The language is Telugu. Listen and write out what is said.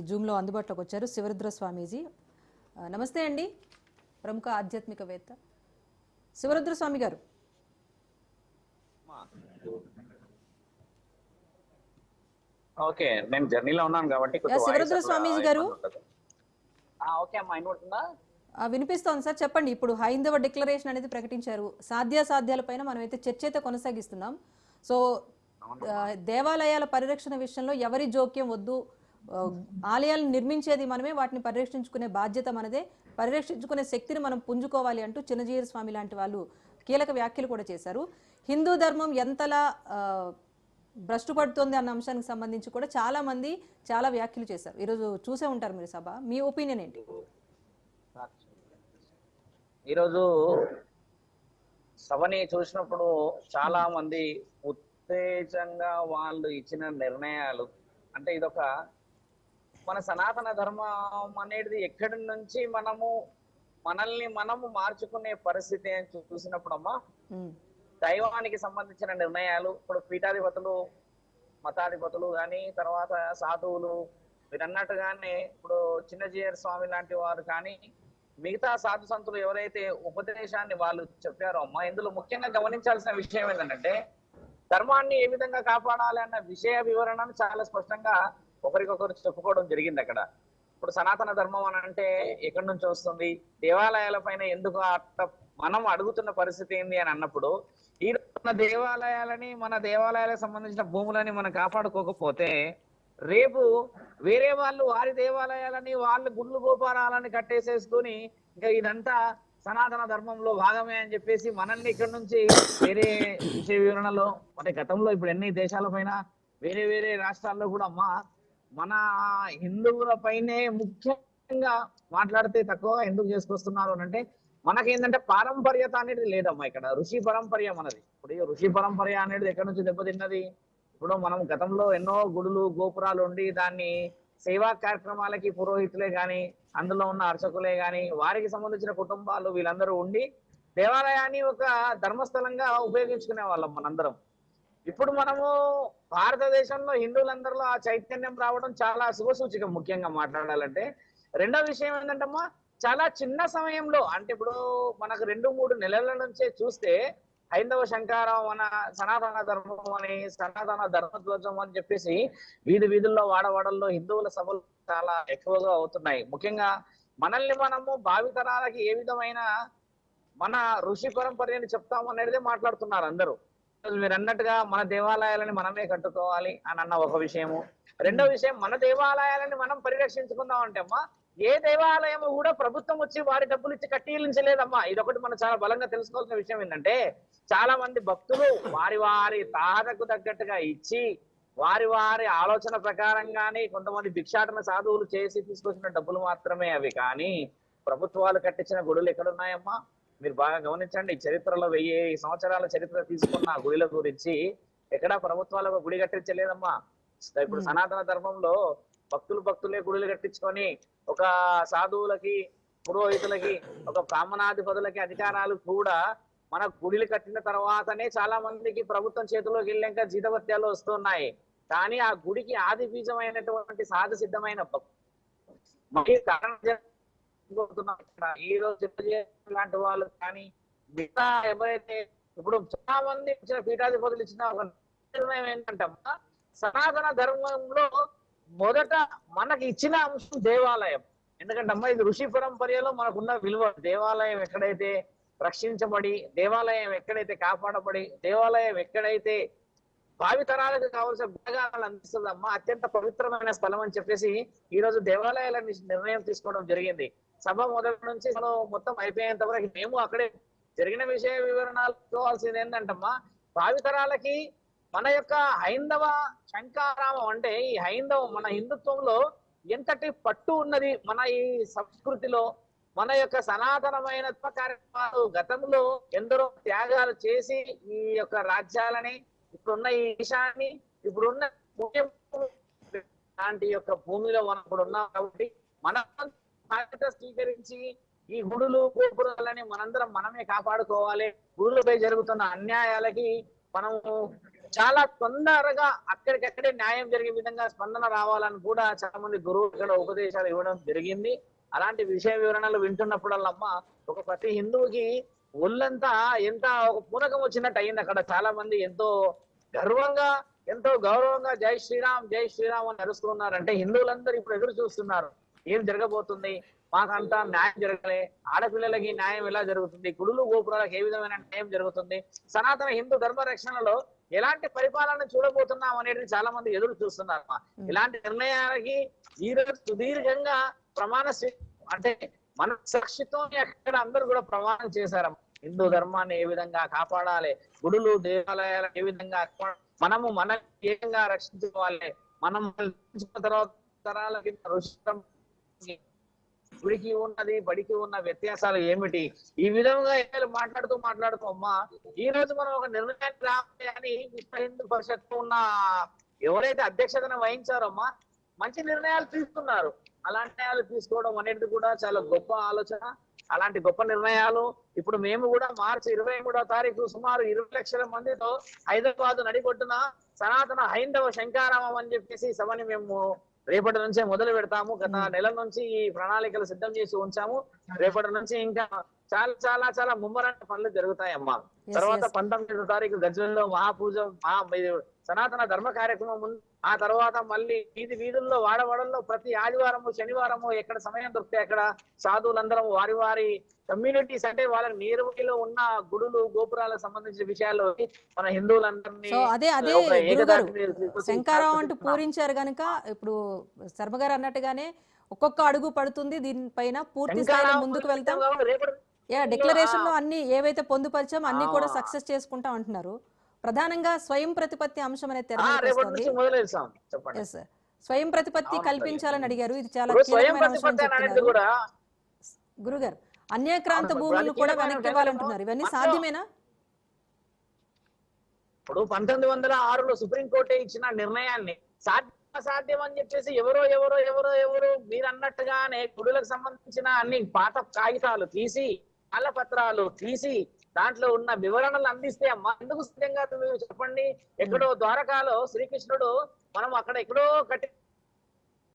జూమ్లో అందుబాటులోకి వచ్చారు శివరుద్ర స్వామీజీ. నమస్తే అండి. ప్రముఖ ఆధ్యాత్మికవేత్త. శివరుద్ర స్వామి గారు. ఓకే నేను జర్నీలో ఉన్నాను కాబట్టి కొంచెం యా, శివరుద్ర వాయిస్ అట్లా స్వామీజీ గారు. ఓకే అమ్మా వినిపిస్తోంది సార్ చెప్పండి. ఇప్పుడు హైందవ డిక్లరేషన్ అనేది ప్రకటించారు. సాధ్యాసాధ్యాలపైన మనమైతే చర్చ అయితే కొనసాగిస్తున్నాం. సో దేవాలయాల పరిరక్షణ విషయంలో ఎవరి జోక్యం వద్దు? ఆలయాలను నిర్మించేది మనమే వాటిని పరిరక్షించుకునే బాధ్యత మనదే. పరిరక్షించుకునే శక్తిని మనం పుంజుకోవాలి అంటూ చిన్నజీర స్వామి లాంటి వాళ్ళు కీలక వ్యాఖ్యలు కూడా చేశారు. హిందూ ధర్మం ఎంతలా భ్రష్టు పడుతుంది అన్న అంశానికి సంబంధించి కూడా చాలా మంది చాలా వ్యాఖ్యలు చేశారు. ఈరోజు చూసే ఉంటారు మీరు సభ. మీ ఒపీనియన్ ఏంటి? ఈరోజు సభని చూసినప్పుడు చాలా మంది ఉత్తేజంగా వాళ్ళు ఇచ్చిన నిర్ణయాలు అంటే ఇదొక మన సనాతన ధర్మం అనేది ఎక్కడి నుంచి మనము మనల్ని మనము మార్చుకునే పరిస్థితి అని చూ- చూసినప్పుడమ్మా ఉమ్, దైవానికి సంబంధించిన నిర్ణయాలు ఇప్పుడు పీఠాధిపతులు మతాధిపతులు కానీ తర్వాత సాధువులు మీరు అన్నట్టుగానే ఇప్పుడు చిన్నజీయర్ స్వామి లాంటి వారు కానీ మిగతా సాధు సంతులు ఎవరైతే ఉపదేశాన్ని వాళ్ళు చెప్పారో అమ్మా ఇందులో ముఖ్యంగా గమనించాల్సిన విషయం ఏంటంటే ధర్మాన్ని ఏ విధంగా కాపాడాలి అన్న విషయ వివరణను చాలా స్పష్టంగా ఒకరికొకరు చెప్పుకోవడం జరిగింది అక్కడ. ఇప్పుడు సనాతన ధర్మం అని అంటే ఎక్కడి నుంచి వస్తుంది? దేవాలయాల పైన ఎందుకు అట్ట మనం అడుగుతున్న పరిస్థితి ఏంది అని అన్నప్పుడు ఈ మన దేవాలయాలని మన దేవాలయాలకు సంబంధించిన భూములని మనం కాపాడుకోకపోతే రేపు వేరే వాళ్ళు వారి దేవాలయాలని వాళ్ళ గుళ్ళు గోపారాలని కట్టేసేసుకొని ఇంకా ఇదంతా సనాతన ధర్మంలో భాగమే అని చెప్పేసి మనల్ని ఇక్కడ నుంచి వేరే విషయ వివరణలో అంటే గతంలో ఇప్పుడు ఎన్ని దేశాల పైన వేరే వేరే రాష్ట్రాల్లో కూడా అమ్మా మన హిందువుల పైనే ముఖ్యంగా మాట్లాడితే తక్కువగా ఎందుకు చేసుకొస్తున్నారు అని అంటే మనకేంటంటే పారంపర్యత అనేది లేదమ్మా ఇక్కడ. ఋషి పరంపర్య మనది ఇప్పుడు ఈ ఋషి పరంపర్య అనేది ఎక్కడి నుంచి దెబ్బతిన్నది? ఇప్పుడు మనం గతంలో ఎన్నో గుడులు గోపురాలు ఉండి దాన్ని సేవా కార్యక్రమాలకి పురోహితులే కానీ అందులో ఉన్న అర్చకులే కానీ వారికి సంబంధించిన కుటుంబాలు వీళ్ళందరూ ఉండి దేవాలయాన్ని ఒక ధర్మస్థలంగా ఉపయోగించుకునే వాళ్ళం మనందరం. ఇప్పుడు మనము భారతదేశంలో హిందువులందరిలో ఆ చైతన్యం రావడం చాలా శుభసూచకం ముఖ్యంగా మాట్లాడాలంటే. రెండో విషయం ఏంటంటమ్మా చాలా చిన్న సమయంలో అంటే ఇప్పుడు మనకు రెండు మూడు నెలల నుంచే చూస్తే హైందవ శంకారం మన సనాతన ధర్మం అని సనాతన ధర్మధ్వజం అని చెప్పేసి వీధి వీధుల్లో వాడవాడల్లో హిందువుల సభలు చాలా ఎక్కువగా అవుతున్నాయి. ముఖ్యంగా మనల్ని మనము భావితరాలకి ఏ విధమైన మన ఋషి పరంపరని చెప్తాము అనేది మాట్లాడుతున్నారు అందరూ. మీరు అన్నట్టుగా మన దేవాలయాలని మనమే కట్టుకోవాలి అని అన్న ఒక విషయము. రెండో విషయం మన దేవాలయాలని మనం పరిరక్షించుకుందాం అంటే అమ్మా ఏ దేవాలయం కూడా ప్రభుత్వం వచ్చి వారి డబ్బులు ఇచ్చి కట్టించలేదమ్మా ఇదొకటి మనం చాలా బలంగా తెలుసుకోవాల్సిన విషయం ఏంటంటే చాలా మంది భక్తులు వారి వారి తాహతకు తగ్గట్టుగా ఇచ్చి వారి వారి ఆలోచన ప్రకారంగానే కొంతమంది భిక్షాటన సాధువులు చేసి తీసుకొచ్చిన డబ్బులు మాత్రమే అవి కానీ ప్రభుత్వాలు కట్టించిన గుడులు ఎక్కడున్నాయమ్మా? మీరు బాగా గమనించండి చరిత్రలో వెయ్యి సంవత్సరాల చరిత్ర తీసుకున్న గుడిల గురించి ఎక్కడా ప్రభుత్వాలకు గుడి కట్టించలేదమ్మా ఇప్పుడు. సనాతన ధర్మంలో భక్తులు భక్తులే గుడులు కట్టించుకొని ఒక సాధువులకి పురోహితులకి ఒక బ్రాహ్మణాధిపతులకి అధికారాలు కూడా మన గుడిలు కట్టిన తర్వాతనే చాలా మందికి ప్రభుత్వం చేతిలోకి వెళ్ళాక జీతభత్యాలు వస్తున్నాయి కానీ ఆ గుడికి ఆది బీజమైనటువంటి సహజ సిద్ధమైన కారణం జరుగుతున్నాం ఈ రోజు లాంటి వాళ్ళు కానీ మిగతా ఎవరైతే ఇప్పుడు చాలా మంది ఇచ్చిన పీఠాధిపతులు ఇచ్చిన ఒక నిర్ణయం ఏంటంటే సనాతన ధర్మంలో మొదట మనకి ఇచ్చిన అంశం దేవాలయం. ఎందుకంటే అమ్మా ఇది ఋషి పరంపర్యలో మనకున్న విలువ. దేవాలయం ఎక్కడైతే రక్షించబడి దేవాలయం ఎక్కడైతే కాపాడబడి దేవాలయం ఎక్కడైతే భావితరాలకు కావాల్సిన గుణగాలను అందిస్తుందమ్మా అత్యంత పవిత్రమైన స్థలం అని చెప్పేసి ఈ రోజు దేవాలయాల నిర్ణయం తీసుకోవడం జరిగింది. సభ మొదటి నుంచి మనం మొత్తం అయిపోయేంత వరకు మేము అక్కడే జరిగిన విషయ వివరణాలు చూడాల్సింది ఏంటంటమ్మా భావితరాలకి మన యొక్క హైందవ శంకారామం అంటే ఈ హైందవం మన హిందుత్వంలో ఎంతటి పట్టు ఉన్నది మన ఈ సంస్కృతిలో మన యొక్క సనాతనమైన కార్యక్రమాలు గతంలో ఎందరో త్యాగాలు చేసి ఈ యొక్క రాజ్యాలని ఇప్పుడున్న ఈ దేశాన్ని ఇప్పుడున్న లాంటి యొక్క భూమిలో మనం ఇప్పుడు ఉన్నాం కాబట్టి మన బాధ్యత స్వీకరించి ఈ గుడులు గోపురాలని మనందరం మనమే కాపాడుకోవాలి. గుడులపై జరుగుతున్న అన్యాయాలకి మనము చాలా తొందరగా అక్కడికక్కడే న్యాయం జరిగే విధంగా స్పందన రావాలని కూడా చాలా మంది గురువు ఇక్కడ ఉపదేశాలు ఇవ్వడం జరిగింది. అలాంటి విషయ వివరణలు వింటున్నప్పుడల్లమ్మ ఒక ప్రతి హిందువుకి ఒళ్ళంతా ఎంత ఒక పూనకం వచ్చినట్టు అయింది అక్కడ. చాలా మంది ఎంతో గర్వంగా ఎంతో గౌరవంగా జై శ్రీరామ్ జై శ్రీరామ్ అని అరుస్తున్నారంటే హిందువులందరూ ఇప్పుడు ఎదురు చూస్తున్నారు. ఏం జరగబోతుంది? మాకంతా న్యాయం జరగలే. ఆడపిల్లలకి న్యాయం ఎలా జరుగుతుంది? గుడులు గోపురాలకు ఏ విధమైన న్యాయం జరుగుతుంది? సనాతన హిందూ ధర్మ రక్షణలో ఎలాంటి పరిపాలన చూడబోతున్నాం అనేది చాలా మంది ఎదురు చూస్తున్నారు. ఇలాంటి నిర్ణయాలకి సుదీర్ఘంగా ప్రమాణ అంటే మన సాక్షితో అక్కడ అందరూ కూడా ప్రమాణం చేశారమ్మా. హిందూ ధర్మాన్ని ఏ విధంగా కాపాడాలి? గుడులు దేవాలయాలు ఏ విధంగా మనము మన రక్షించుకోవాలి? మనం తర్వాత తరాలకి గుడికి ఉన్నది బడికి ఉన్న వ్యత్యాసాలు ఏమిటి? ఈ విధంగా మాట్లాడుతూ మాట్లాడుతూ అమ్మా ఈ రోజు మనం ఒక నిర్ణయానికి రావాలి అని విశ్వ హిందూ పరిషత్ ఉన్న ఎవరైతే అధ్యక్షతను వహించారమ్మా మంచి నిర్ణయాలు తీసుకున్నారు. అలాంటి నిర్ణయాలు తీసుకోవడం అనేది కూడా చాలా గొప్ప ఆలోచన. అలాంటి గొప్ప నిర్ణయాలు. ఇప్పుడు మేము కూడా మార్చి ఇరవై మూడో తారీఖు సుమారు ఇరవై లక్షల మందితో హైదరాబాద్ నడిగొట్టున సనాతన హైందవ శంకారామం అని చెప్పేసి సభని మేము రేపటి నుంచే మొదలు పెడతాము. గత నెల నుంచి ఈ ప్రణాళికలు సిద్ధం చేసి ఉంచాము. రేపటి నుంచి ఇంకా చాలా చాలా చాలా ముమ్మరంగా పనులు జరుగుతాయి అమ్మా Yes, తర్వాత. పంతొమ్మిదో తారీఖు గజ్వెల్లో మహాపూజ మహా సనాతన ధర్మ కార్యక్రమం ఆ తర్వాత మళ్ళీ వీధి వీధుల్లో వాడవాడల్లో ప్రతి ఆదివారము శనివారము ఎక్కడ సమయం దొరికితే అక్కడ సాధువులందరం వారి వారి కమ్యూనిటీస్ అంటే వాళ్ళ నీరులో ఉన్న గుడులు గోపురాలకు సంబంధించిన విషయాల్లో మన హిందువులందరినీ అదే అదే శంకారావం అంటూ. పూరించారు గనుక ఇప్పుడు శర్మ గారు అన్నట్టుగానే ఒక్కొక్క అడుగు పడుతుంది దీనిపైన పూర్తి స్థాయిలో ముందుకు వెళ్తాం యా డిక్లరేషన్లో అన్ని ఏవైతే పొందుపరిచామో అన్ని కూడా. సక్సెస్ చేసుకుంటాం అంటున్నారు ప్రధానంగా స్వయం ప్రతిపత్తి అంశం అనేది చెప్పండి. స్వయం ప్రతిపత్తి కల్పించాలని అడిగారు. ఇది చాలా గురుగారు అన్యాక్రాంత భూములను కూడా వెనక్కి ఇవ్వాలంటున్నారు. ఇవన్నీ సాధ్యమేనా? ఇప్పుడు పంతొమ్మిది వందల ఆరులో సుప్రీంకోర్టు ఇచ్చిన నిర్ణయాన్ని సాధ్య సాధ్యం అని చెప్పేసి ఎవరో ఎవరో ఎవరో ఎవరు మీరు అన్నట్టుగానే గుడులకు సంబంధించిన అన్ని పాత కాగితాలు తీసి నల్ల పత్రాలు తీసి దాంట్లో ఉన్న వివరణలు అందిస్తే అమ్మా ఎందుకు సిద్ధంగా చెప్పండి. ఎక్కడో ద్వారకాలో శ్రీకృష్ణుడు మనం అక్కడ ఎక్కడో కట్టి